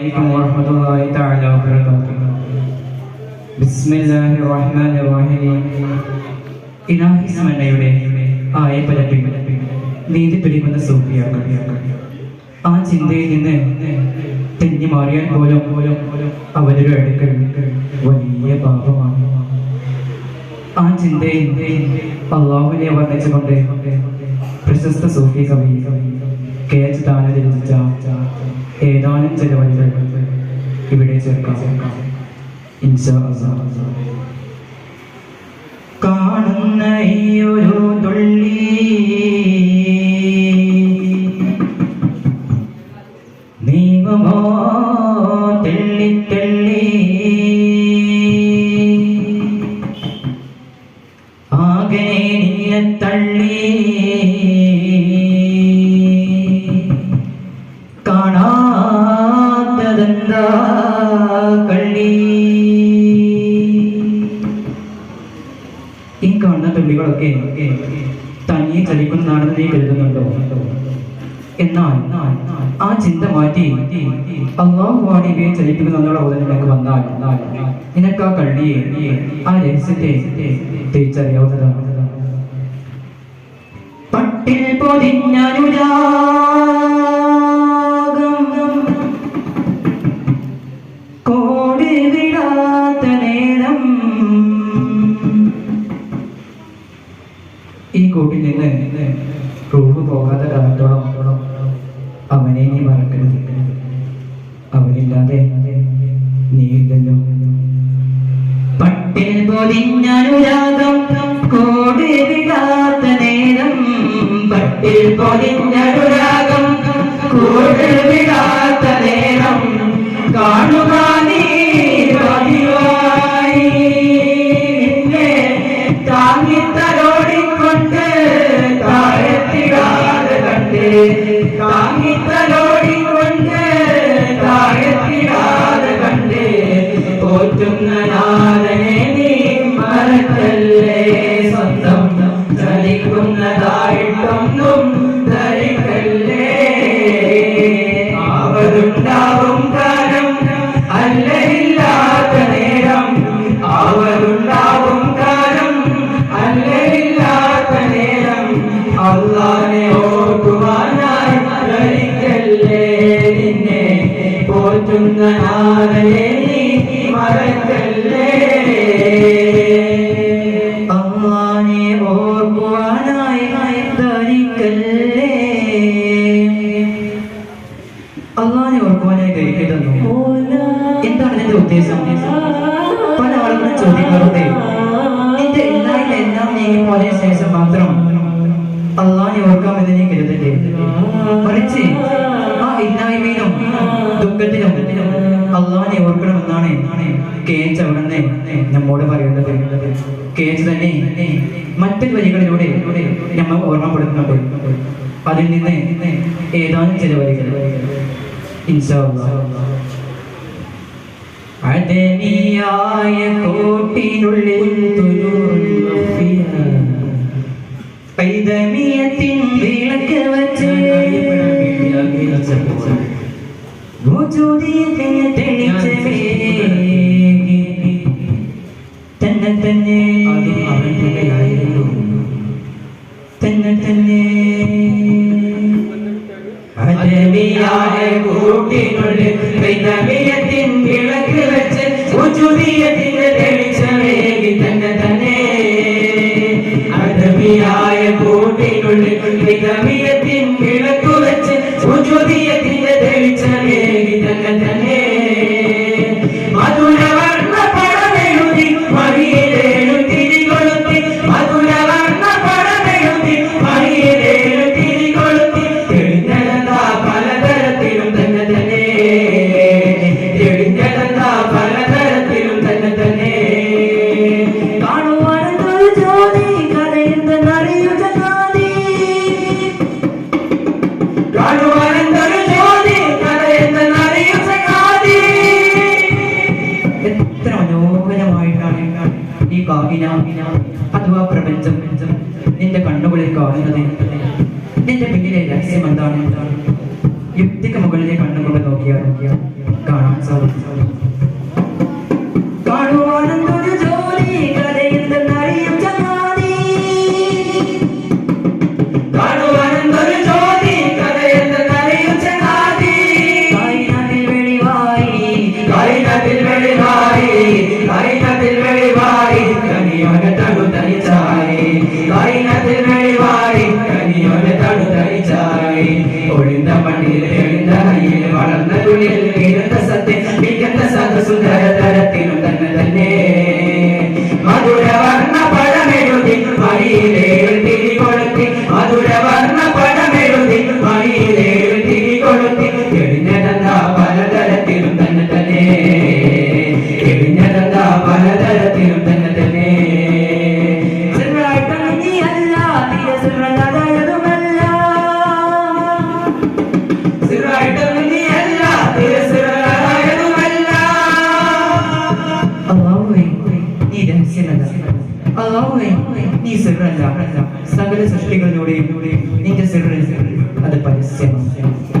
عليكم ورحمة الله تعالى وبركاته بسم الله الرحمن الرحيم ഇലാഹി സ്മരണയുടെ ആയപലപ്പിൽ നീതി പിടിക്കുന്ന സൂഫിയാക്കൾ ആ ചിന്തയിൽ നിന്ന് തെന്നി മാറിയാൽ പോലും പോലും അവരുടെ അടുക്കൽ വലിയ പാപമാണ് ആ ചിന്തയിൽ അള്ളാഹുവിനെ വർണ്ണിച്ചുകൊണ്ട് പ്രശസ്ത സൂഫി കവി കെ എച്ച് താന രചിച്ച ഏതാനും ചില വരികൾ ഇവിടെ ചേർക്കാം. കാണുന്ന ഈ ഒരു തുള്ളി കാണാത്തതെന്താ കള്ളി. ഈ കാണുന്ന തുള്ളികളൊക്കെ തനിയെ ചലിക്കുന്നതാണെന്ന് നീ കരുതുന്നുണ്ടോ? എന്നാൽ ആ ചിന്ത മാറ്റി അള്ളാഹുവാണ് ഇവയെ ചലിപ്പിക്കുന്നുള്ള ബോധം നിനക്ക് വന്നാൽ. നിനക്ക് ആ കള്ളിയെ ആ രഹസ്യത്തെ തിരിച്ചറിയാവുന്നതാണ്. പട്ടിൽ പൊതിഞ്ഞനുരാഗം നിന്ന് റൂഹ് പോകാതെ കാലത്തോളം അവനെ നീ മറക്കരുത്. അവനില്ലാതെ നീ ഇല്ലല്ലോ പട്ടിൽ പൊതിഞ്ഞനുരാഗം കോടി വിടാത്ത നേരം. പട്ടിൽ പൊതിഞ്ഞനുരാഗം കോടി വിടാത്ത നേരം. പോറ്റുന്ന നാഥനെ നീ മറക്കല്ലേ? അള്ളാനെ ഓർക്കുവാനായി ധരിക്കല്ലേ അള്ളാനെ ഓർക്കുവാനായി ധരിക്കരുതെന്നു എന്താണ് എന്റെ ഉദ്ദേശം? പല ആളുകളും ചോദിക്കാറുണ്ട് കേച്ച് അവിടുന്ന് നമ്മോട് പറയുന്നത്. കേച്ച് തന്നെ മറ്റൊരു വരികളിലൂടെ നമ്മൾ ഓർമ്മപ്പെടുത്തുന്നുണ്ട്. അതിൽ നിന്ന് ഏതാനും ചില വരികൾ അടനിയായ കോട്ടിനുള്ളിൽ. പൈതമിയത്തിൻ വിളക്ക് വച്ച് തന്നെ. അവൻ തന്നെയായിരുന്നു. തന്നെ തന്നെ. അരവിയായ കൂട്ടിനുള്ളിൽ വിളക്ക് വെച്ച് ഉചുതിയത്തിന്റെ ബാഹിന അഥവാ പ്രപഞ്ചം നിന്റെ കണ്ണുകളിൽ കാണുന്നത് നിന്റെ പിന്നിലെ രഹസ്യം എന്താണ്? യുക്തിക്ക് മുകളിലെ കണ്ണുകൊണ്ട് നോക്കിയാൽ കാണാൻ സാധിക്കും. കർത്താവേ നീ സിറല്ല സകല സൃഷ്ടികളിലൂടെയും നിന്റെ സിറ അത് പരസ്യമാണ്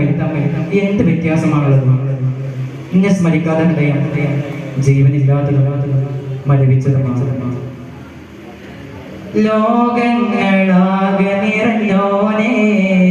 തമ്മിൽ തമ്മിൽ എന്ത് വ്യത്യാസമാണുള്ളത് എന്നെ സ്മരിക്കാതെ ഹൃദയം ജീവനില്ലാത്തതും മരവിച്ചതുമാണ് ലോകങ്ങളാകെ നിറഞ്ഞോനേ.